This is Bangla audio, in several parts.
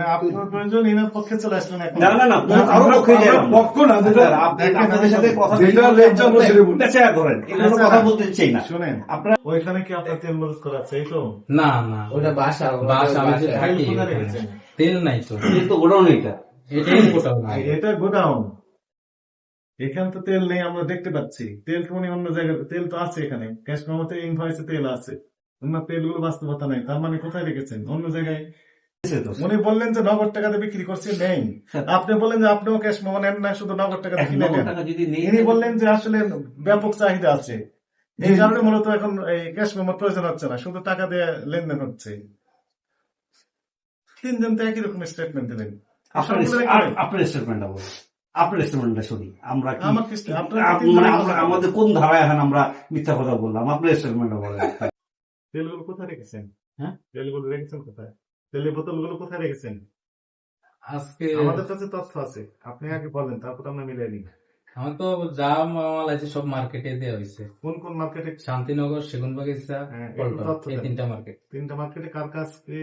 মানে আপনার প্রয়োজন এনার পক্ষে চলে আসলেন এখন। না না না আরও পক্ষে যাই আমরা। পক্ষ না যেটা স্যার, আপনি আপনাদের সাথে কথা যেটা লেজ্জা বলে সেটা বলুন। বেঁচে ধরেন। কথা বলতে চাই না। শুনেন আপনার ওইখানে কি আপনার তেল মরুজ করা আছে এই তো? না না ওটা বাসা বাস আমি বাসা। থাকি তেল নাই তো। এই তো গোডাউন এটা। এটাই এটা গোডাউন। এখানে তো তেল নেই আমরা দেখতে পাচ্ছি। তেল তো অন্য জায়গায় তেল তো আছে এখানে। ক্যাশ মেমোতে ইনভয়েসে তেল আছে। ওনার তেলগুলো বাস্তবতা নাই তার মানে কোথায় রেখেছেন? অন্য জায়গায় উনি বললেন যে নগদ টাকাতে বিক্রি করছে নেই। আপনি বললেন যে আপনিও ক্যাশ নেন না শুধু নগদ টাকাতে কিনে নেন। ইনি বললেন যে আসলে ব্যাপক চাহিদা আছে। এই কারণে মূলত এখন এই ক্যাশ মেমোর প্রয়োজন হচ্ছে না শুধু টাকা দিয়ে লেনদেন হচ্ছে। তিনজন তো একই রকম স্টেটমেন্ট দিলেন। আপনার স্টেটমেন্টটা বলুন। আপনার স্টেটমেন্টটা শুনি। আমরা মানে আমরা- আমাদের কোন ধারায় এখন আমরা মিথ্যা কথা বললাম? আপনার স্টেটমেন্টটা বলেন। তেলগুলো কোথায় রেখেছেন? হ্যাঁ? তেলগুলো রেখেছেন কোথায়? তেলের বোতলগুলো কোথায় রেখেছেন? আজকে আমাদের কাছে তথ্য আছে। আপনি আগে বলেন তারপর আমরা মিলাই নিই। আমার তো যা মাল আছে সব মার্কেটে দেওয়া হয়েছে। কোন কোন মার্কেটে? শান্তিনগর সেগুন বাগিচা হ্যাঁ, এই তিনটা মার্কেট। তিনটা মার্কেটে কার কাছে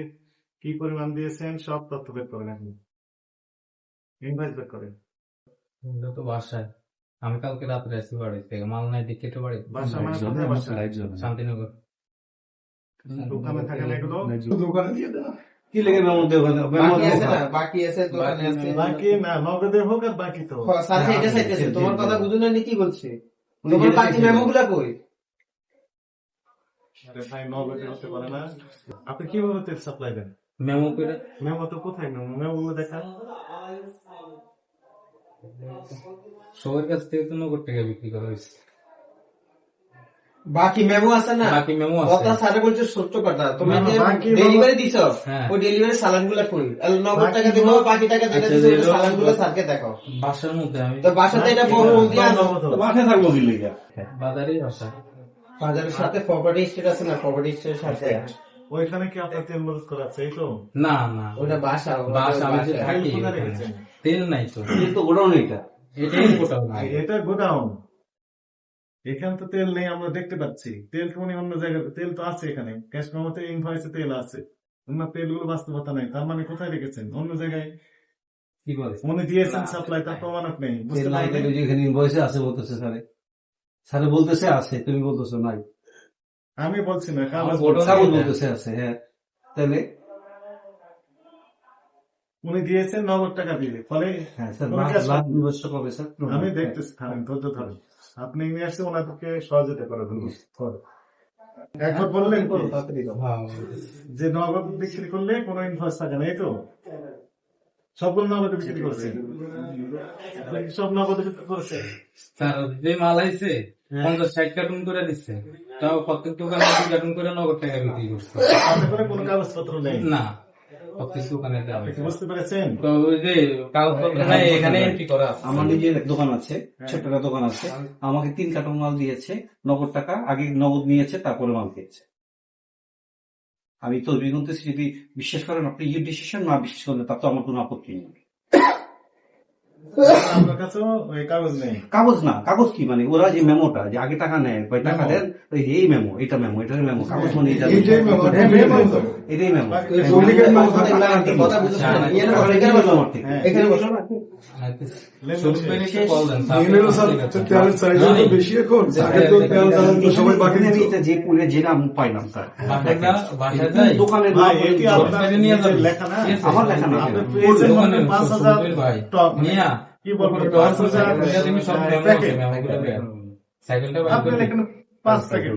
কি পরিমাণ দিয়েছেন সব তথ্য বের করেন আপনি। ইনভয়েস বের করেন। তো বাসায়। আমি কালকে রাত্রে আসছি বাড়ি থেকে। মাল নাই ডিকেটে বাড়ি। বাসা মানে কোথায় বাসা শান্তিনগর। দোকানে থাকেন এগুলো? দোকানে দিয়ে দেন। কি লেগে বাকি আছে বাকি আছে দোকানে আছে। বাকি না হোক আর বাকি তো সাথে এটা চাইতেছে তোমার কথা বুঝুন না কি বলছে। তোমার বাকি মেমো গুলা কই? আরে ভাই নগদে হতে পারে না। আপনি কীভাবে তেল সাপ্লাই দেন? মেমো করে? মেমো তো কোথায় মেমো? মেমো দেখা। সবার কাছ থেকে তো নগদ টাকা বিক্রি করা হয়েছে। বাকি মেমো আছে না? বাকি মেমো কথা আছে স্যারে বলছে সত্য কথা। তুমি যে ডেলিভারি দিছো হ্যাঁ। ওই ডেলিভারি সালানগুলা কই আর নগদ টাকা দিবো বাকি টাকা যেটা আচ্ছা, দিছো সালানগুলো স্যারকে দেখাও। বাসার মধ্যে আমি তো বাসাতে এটা বড় দিয়ে আনো হোক। বাসায় থাকব কি লেগে বাজারেই বাসা। বাজারের সাথে প্রপার্টি স্টেট আছে না? প্রপার্টি স্টেটের সাথে। ওইখানে কি আপনার তেল মরুজ করা আছে এই তো? না না। ওটা বাসা বাস আমি যে বাসা। থাকি তেল নাই তো। এই তো গোডাউন এটা। এটাই নাই এটা গোডাউন? এখানে তো তেল নেই আমরা দেখতে পাচ্ছি। তেল তো অন্য জায়গায় তেল তো আছে এখানে। ক্যাশ মেমোতে ইনভয়েসে তেল আছে। ওনার তেলগুলো বাস্তবতা নেই। তার মানে কোথায় রেখেছেন? অন্য জায়গায় কি বলে উনি দিয়েছেন সাপ্লাই তার প্রমাণক নেই যেখানে ইনভয়েসে আছে বলতেছে স্যারে। স্যারে বলতেছে আছে তুমি বলতেছো নাই। আমি বলছি না কাগজ বলতেছে আছে হ্যাঁ। তাহলে? উনি দিয়েছেন নগদ টাকা দিয়ে ফলে হ্যাঁ কোনো আমি দেখতেছি ধৈর্য ধরেন। আপনি নিয়ে আসছে ওনাদেরকে সহযোগিতা করে দেবো একবার বললেন হ্যাঁ, যে নগদ বিক্রি করলে কোনো ইনভয়েস থাকে না এই তো? সবগুলো নগদে বিক্রি করছে সব নগদে বিক্রি করছে স্যার যে মাল আইছে পঞ্চাশ ষাট কার্টুন করে দিচ্ছে তাও প্রত্যেক দোকানে কার্টুন করে নগদ টাকা বিক্রি করছে। তাতে করে কোনো কাগজপত্র নেই? না। দোকানে দেওয়া আপনি কি হয়েছে। বুঝতে পেরেছেন? তো ওই যে কাগজপত্র নাই এখানে এন্ট্রি করা আছে। আমার নিজের এক দোকান আছে ছোট্ট দোকান আছে। আমাকে তিন কার্টন মাল দিয়েছে নগদ টাকা আগে নগদ নিয়েছে তারপরে মাল দিয়েছে আমি তো বিনতেছি যদি বিশ্বাস করেন আপনি ইউ ডিসিশন না বিশ্বাস করলে তা তো আমার কোনো আপত্তি নেই। কাগজ না কাগজ কি মানে? ওরা যে মেমোটা যে আগে টাকা নেয় বা টাকা দেন এই মেমো এটা মেমো এটা মেমো কাগজ মানে এটা হ্যাঁ। এটাই মেমো। হ্যাঁ। এখানে বসো না শুরু করে এসে কল দেন স্যার। নিমেরও স্যার তেলের চাহিদা তো বেশি এখন? আগে তো তেল দাম তো সবাই বাকি এখানে আমি দিত। এটা যে পুলে যে নাম পাইলাম স্যার। বাসায় যা- বাসায় যাই। দোকানের ভাই নাম এটি বলে- আপনার বাইরে নিয়ে নিজের যাবেন। লেখা না? ঠিক আছে? আমার লেখা না। কি বলব? ওপরে পাঁচ দশ হাজার হাজার তুমি সব মেমো আছে, প্যাকেট মেমোগুলো বের। সাইকেলটা বাইর আপনি করে লেখেন পাঁচ প্যাকেট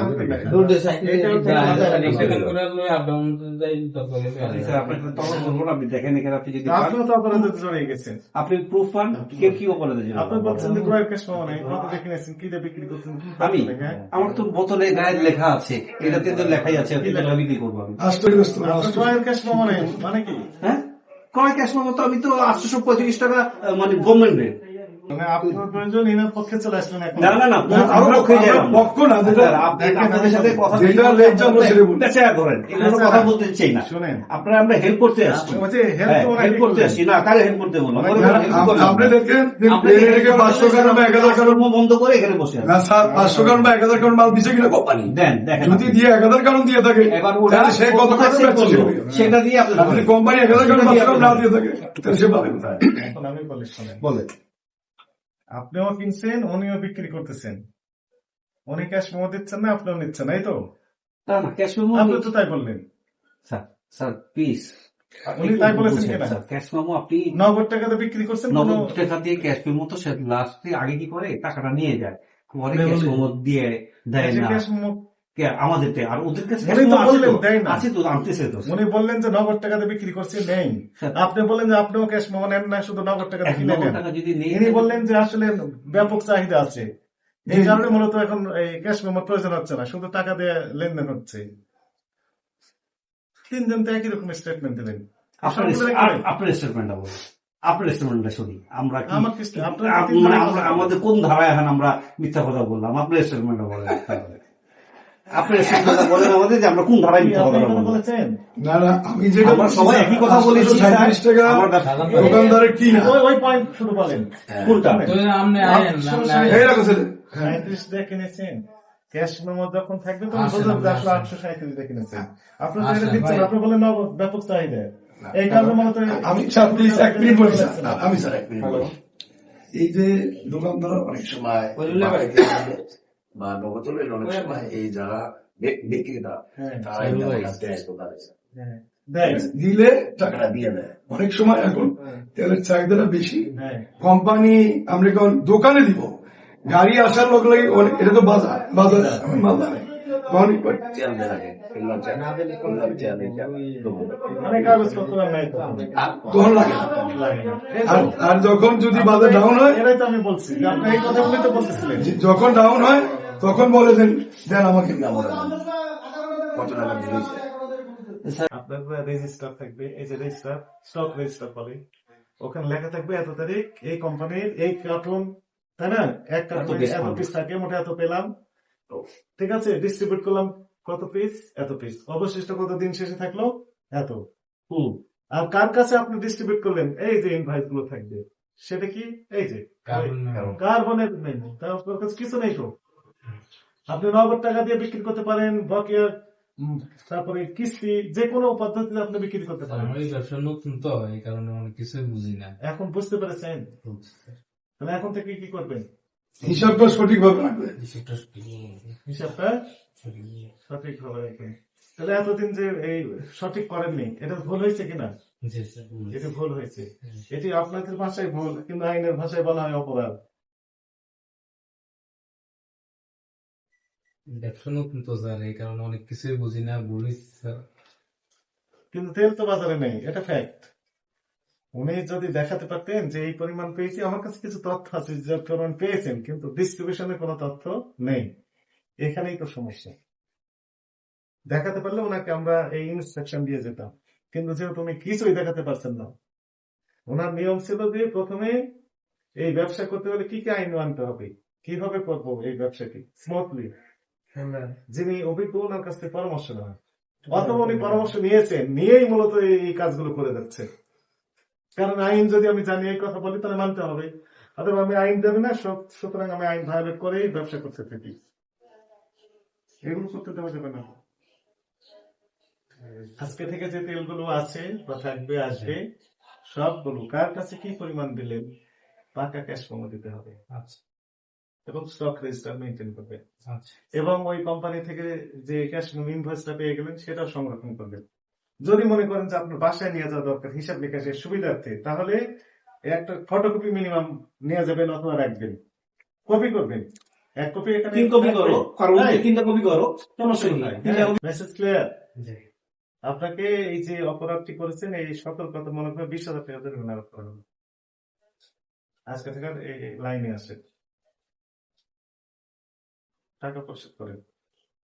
আপনি লেখেন। দূর দেশ সাইকেল এইটা হচ্ছে দিন। এটা এক এটা সেকেন্ড করে লই আপ ডাউন যাই তরকারি বের। স্যার আপনাকে তখন বলব না, আপনি দেখেন এখানে আপনি প্রুফ পান। কেউ কি অপরাধে আপনি বলছেন কি বিক্রি করছেন আমি? হ্যাঁ আমার তো বোতলে গায়ে লেখা আছে এটাতে তো লেখাই আছে কি বিক্রি করব আমি? আপনার মানে কি? হ্যাঁ? ক্রয় ক্যাশ তো আমি তো আটশোশো পঁয়ত্রিশ টাকা মানে গভর্নমেন্ট রেট আপনার আমরা- হেল্প করতে আসছি। হেল্প করতে আসছি। না কারে হেল্প করতে বললাম। আপনি দেখেন পাঁচশো কারণ বা এক হাজার কারণ বন্ধ করে এখানে বসে না স্যার পাঁচশো কারণ বা এক হাজার কারণ মাল দিছে কিনা কোম্পানি? দেন দেখেন যদি দিয়ে এক হাজার কারণ দিয়ে থাকে তাহলে সে কত? সেটা। দিয়ে আপনি কোম্পানি এক হাজার কারণ না দিয়ে থাকে সে বলে আপনিও কিনছেন উনিও বিক্রি করতেছেন। উনি ক্যাশ মেমো দিচ্ছেন না আপনিও নিচ্ছেন এই তো? না না ক্যাশ মেমো আপনি তো তাই বললেন। স্যার স্যার প্লিজ উনি তাই বলেছেন কিনা? ক্যাশ মেমো আপনি নগদ টাকাতে বিক্রি করছেন নগদ টাকা দিয়ে ক্যাশ মেমো তো সে লাস্টে আগে কি করে? টাকাটা নিয়ে যায়। পরে ক্যাশ মেমো দিয়ে দেয় না। ক্যাশ মেমো কে আমাদের আর ওদের কাছে উনি তো cash memo আছে তো? দেয় না। আছে তো আনতেছে তো। উনি বললেন যে নগদ টাকাতে বিক্রি করছে নেই। আপনি বললেন যে আপনিও ক্যাশ নেন না শুধু নগদ টাকাতে কিনে নেন। টাকা যদি নেই ইনি বললেন যে আসলে ব্যাপক চাহিদা আছে। এই কারণে মূলত এখন এই ক্যাশ মেমোর প্রয়োজন হচ্ছে না শুধু টাকা দিয়ে লেনদেন হচ্ছে। তিনজন তো একই রকম স্টেটমেন্ট দিলেন। আপনার সবগুলো আপ- একই। আপনার স্টেটমেন্টটা বলুন। আপনার স্টেটমেন্টটা শুনি আমরা আমাদের কোন ধারায় এখন আমরা মিথ্যা কথা বললাম? আপনার স্টেটমেন্টটা বলেন। তাহলে। আপনার বলেন আমাদের যে আমরা কোন ধারায় মিথ্যা আপনি না না আমি যেটা আমরা সবাই একই কথা বলেছি সাঁত্রিশ টাকা আমরা কি না? ওই ওই পয়েন্ট শুধু বলেন। কোনটা আপনি আয়েন এই রাখো ছেলে। সাঁত্রিশ দিয়ে কিনেছেন। ক্যাশ মেমো যখন থাকবে তখন যে আসলে আসেন। আটশো সাঁত্রিশ দিয়ে কিনেছেন। আপনি তো এটা দিচ্ছেন আপনি বলেন ব্যাপক চাহিদা। এই কারণে মূলত আমি স্যার। প্লিজ বলি আমি স্যার এক এই যে দোকানদার অনেক সময়। বা নগদলের অনেক সময় এই যারা বিক্রেতা হ্যাঁ, তারা এই টাকাটা দেয় দোকানে। হ্যাঁ। দিলে টাকাটা দিয়ে দেয় অনেক সময় এখন তেলের চাহিদাটা বেশি হ্যাঁ কোম্পানি আমরা এখন দোকানে দিব গাড়ি আসার লোক লাগে অনেক- এটা তো বাজার বাজার। মানে আর যখন যদি বাজার ডাউন হয় এটাই তো আমি বলছি যে আপনি এই কথাগুলি তো বলতেছিলেন যে যখন ডাউন হয় তখন বলে দেন দেন আমাকে। কত টাকা দিয়েছে আপনার রেজিস্টার থাকবে এই যে রেজিস্টার স্টক রেজিস্টার বলে। ওখানে লেখা থাকবে এত তারিখ এই কোম্পানির এই কার্টুন তাই না? এক কার্টুন এত পিস থাকে মোটে এত পেলাম। ঠিক আছে ডিস্ট্রিবিউট করলাম কত পিস এত পিস অবশিষ্ট কত দিন শেষে থাকল? এত। হুম আর কার কাছে আপনি ডিস্ট্রিবিউট করলেন? এই যে ইনভাইসগুলো থাকবে। সেটা কি? এই যে। কার্বনের কাছে কিছু নেই তো। আপনি নগদ টাকা দিয়ে বিক্রি করতে পারেন বকেয়া তারপরে কিস্তি যে কোনো পদ্ধতিতে আপনি বিক্রি করতে পারেন। ব্যবসা নতুন তো এই কারণে অনেক কিছুই বুঝি না। এখন বুঝতে পেরেছেন? তাহলে এখন থেকে কি করবেন? হিসাবটা সঠিকভাবে রাখবে হিসাবটা সঠিক। ভাবে রাখবেন। তাহলে এতদিন যে এই সঠিক করেননি এটা ভুল হয়েছে কিনা? এটা ভুল হয়েছে। এটি আপনাদের ভাষায় ভুল কিন্তু আইনের ভাষায় বলা হয় অপরাধ। স্যার এই অনেক কিছুই বুঝি না স্যার। কিন্তু তেল তো বাজারে নেই, এটা ফ্যাক্ট উনি যদি দেখাতে পারতেন যে এই পরিমাণ পেয়েছি, আমার কাছে কিছু তথ্য আছে, যে পরিমাণ পেয়েছেন, কিন্তু কোনো তথ্য নেই। এখানেই তো সমস্যা। দেখাতে পারলে ওনাকে আমরা এই ইনস্ট্রাকশন দিয়ে যেতাম। কিন্তু যেহেতু উনি কিছুই দেখাতে পারছেন না, ওনার নিয়ম ছিল যে প্রথমে এই ব্যবসা করতে হলে কি কি আইন মানতে হবে, কীভাবে করব এই ব্যবসাটি? স্মুথলি যিনি অভিজ্ঞ ওনার কাছ থেকে পরামর্শ নেওয়া অথবা উনি পরামর্শ নিয়েছেন নিয়েই মূলত এই কাজগুলো করে যাচ্ছে। কারণ আইন যদি আমি জানি এই কথা বলি তাহলে মানতে হবে। অথবা আমি আইন দেবে না সুতরাং আমি আইন ভায়োলেট করেই ব্যবসা করতে থাকি। এগুলো করতে দেওয়া যাবে না। আজকে থেকে যে তেলগুলো আছে বা থাকবে আসবে সবগুলো। কার কাছে কি পরিমাণ দিলেন পাকা ক্যাশ কমে দিতে হবে। আচ্ছা। এবং স্টক রেজিস্টার মেনটেন করবে। আচ্ছা। এবং ওই কোম্পানি থেকে যে ক্যাশ ইনভয়েসটা পেয়ে গেলেন সেটাও সংরক্ষণ করবেন যদি মনে করেন যে আপনার বাসায় নিয়ে যাওয়া দরকার হিসাব নিকাশের সুবিধার্থে তাহলে একটা ফটোকপি মিনিমাম নিয়ে যাবেন অথবা রাখবেন। কপি করবেন। এক কপি এখানে তিন কপি করো কারণ তিনটা কপি করো সমস্যা কি তিনটা copy- মেসেজ ক্লিয়ার আপনাকে এই যে অপরাধটি করেছেন এই সকল কথা মনে করে বিশ হাজার টাকা জরিমানা করা হবে। আজকে থেকে এই লাইনে আসে। টাকা পরিশোধ করেন